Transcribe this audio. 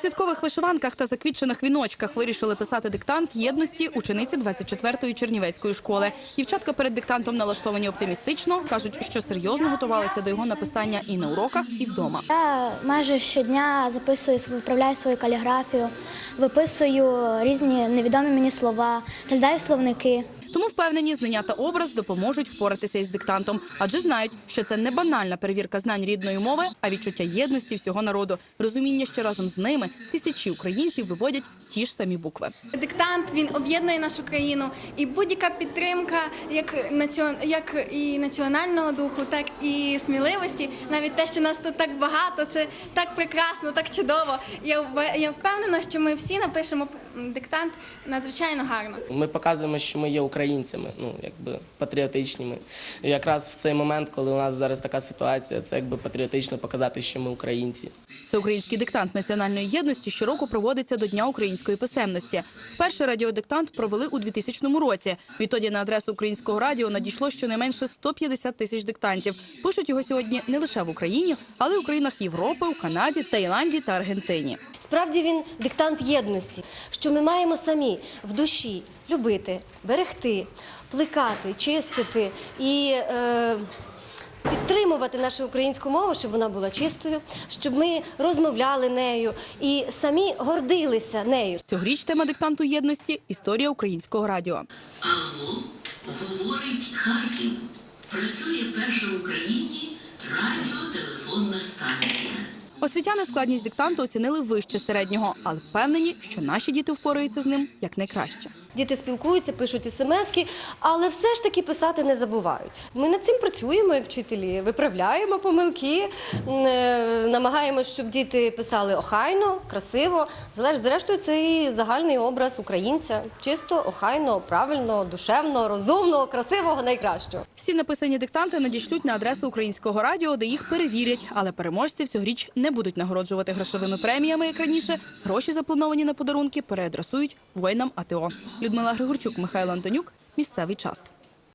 святкових вишиванках та заквітчених віночках вирішили писати диктант єдності учениці 24-ї Чернівецької школи. Дівчатка перед диктантом налаштовані оптимістично, кажуть, що серйозно готувалися до його написання і на уроках, і вдома. Я майже щодня записую, виправляю свою каліграфію, виписую різні невідомі мені слова, зглядаю словники. Тому впевнені, знання та образ допоможуть впоратися із диктантом, адже знають, що це не банальна перевірка знань рідної мови, а відчуття єдності всього народу, розуміння, що разом з ними тисячі українців виводять ті ж самі букви. Диктант він об'єднує нашу країну, і будь-яка підтримка, як націон... як і національного духу, так і сміливості. Навіть те, що нас тут так багато, це так прекрасно, так чудово. Я я впевнена, що ми всі напишемо диктант надзвичайно гарно. Ми показуємо, що ми є українцями, ну якби патріотичними. І якраз в цей момент, коли у нас зараз така ситуація, це якби патріотично показати, що ми українці. Всеукраїнський диктант національної єдності щороку проводиться до Дня української писемності. Вперше радіодиктант провели у 2000 році. Відтоді на адресу українського радіо надійшло щонайменше 150 тисяч диктантів. Пишуть його сьогодні не лише в Україні, але й у країнах Європи, у Канаді, Таїланді та Аргентині. Справді він диктант єдності, що ми маємо самі в душі любити, берегти, плекати, чистити і е, підтримувати нашу українську мову, щоб вона була чистою, щоб ми розмовляли нею і самі гордилися нею. Цьогоріч тема диктанту єдності історія українського радіо. Алло, говорить Харків. Працює перша в Україні радіотелефонна станція. Освітяни складність диктанту оцінили вище середнього, але впевнені, що наші діти впораються з ним якнайкраще. Діти спілкуються, пишуть смски, але все ж таки писати не забувають. Ми над цим працюємо як вчителі, виправляємо помилки, е, намагаємося, щоб діти писали охайно, красиво. Зрештою, це і загальний образ українця. Чисто, охайно, правильно, душевно, розумно, красивого, найкращого. Всі написані диктанти надішлють на адресу українського радіо, де їх перевірять. Але переможців цьогоріч не будуть нагороджувати грошовими преміями, як раніше. Гроші, заплановані на подарунки, переадресують воїнам АТО. Людмила Григорчук, Михайло Антонюк. Місцевий час.